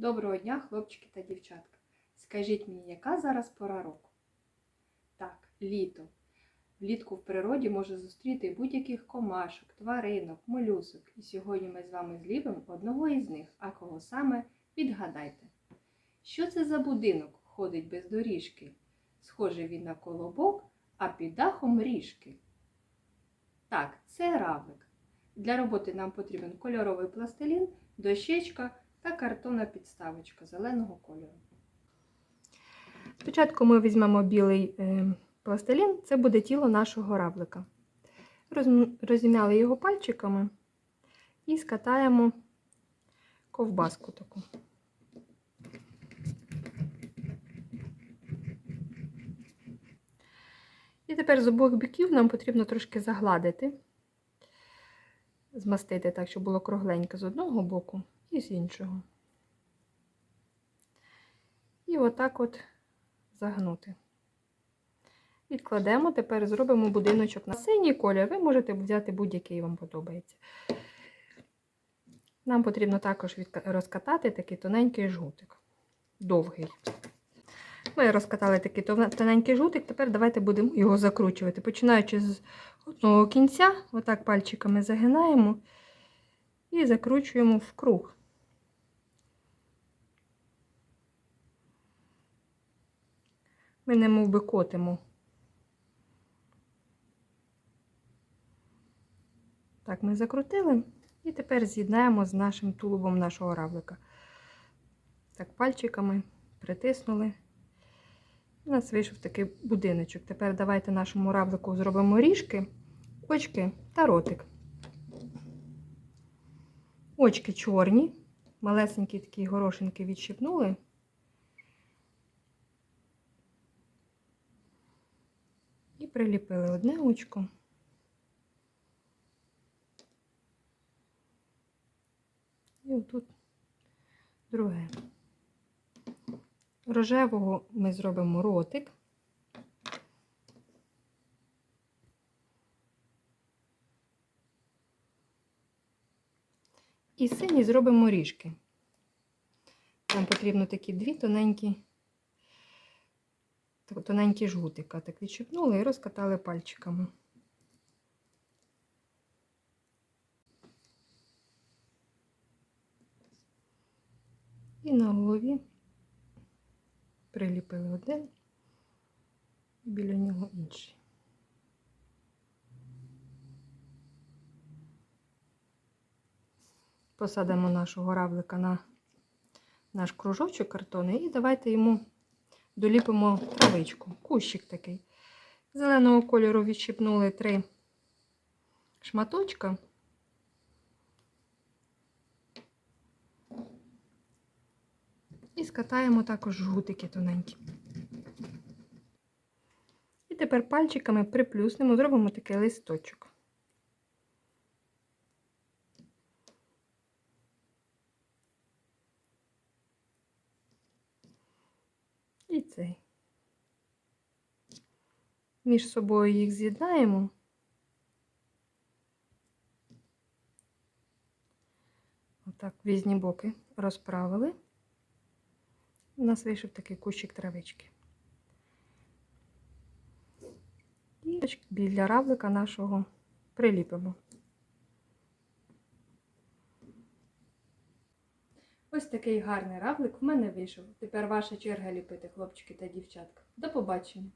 Доброго дня, хлопчики та дівчатка. Скажіть мені, яка зараз пора року? Так, літо. Влітку в природі може зустріти будь-яких комашок, тваринок, молюсок. І сьогодні ми з вами зліпимо одного із них, а кого саме відгадайте. Що це за будинок ходить без доріжки? Схожий він на колобок, а під дахом ріжки. Так, це равлик. Для роботи нам потрібен кольоровий пластилін, дощечка та картонна підставочка зеленого кольору. Спочатку ми візьмемо білий е, пластилін, це буде тіло нашого равлика. Розім'яли його пальчиками і скатаємо ковбаску таку. І тепер з обох боків нам потрібно трошки загладити, змастити так, щоб було кругленько з одного боку і з іншого. І отак от загнути. Відкладемо, тепер зробимо будиночок на синій колір. Ви можете взяти будь-який вам подобається. Нам потрібно також розкатати такий тоненький жгутик. Довгий. Ми розкатали такий тоненький жгутик, тепер давайте будемо його закручувати. Починаючи з одного кінця, отак пальчиками загинаємо і закручуємо в круг. Ми не мов би котимо. Так, ми закрутили і тепер з'єднаємо з нашим тулубом нашого равлика. Так, пальчиками притиснули. У нас вийшов такий будиночок. Тепер давайте нашому равлику зробимо ріжки, очки та ротик. Очки чорні, малесенькі такі горошинки відщипнули. Приліпили одне очко. І отут друге. Рожевого ми зробимо ротик. І синій зробимо ріжки. Нам потрібно такі дві тоненькі, тоненькі жгутика. Так відщипнули і розкатали пальчиками. І на голові приліпили один, біля нього інший. Посадимо нашого равлика на наш кружочок картонний і давайте йому доліпимо травичку, кущик такий. Зеленого кольору відщипнули три шматочка. І скатаємо також жгутики тоненькі. І тепер пальчиками приплюснемо, зробимо такий листочок. І цей. Між собою їх з'єднаємо. Отак в різні боки розправили. У нас вийшов такий кущик травички. І біля равлика нашого приліпимо. Ось такий гарний равлик в мене вийшов. Тепер ваша черга ліпити, хлопчики та дівчатка. До побачення!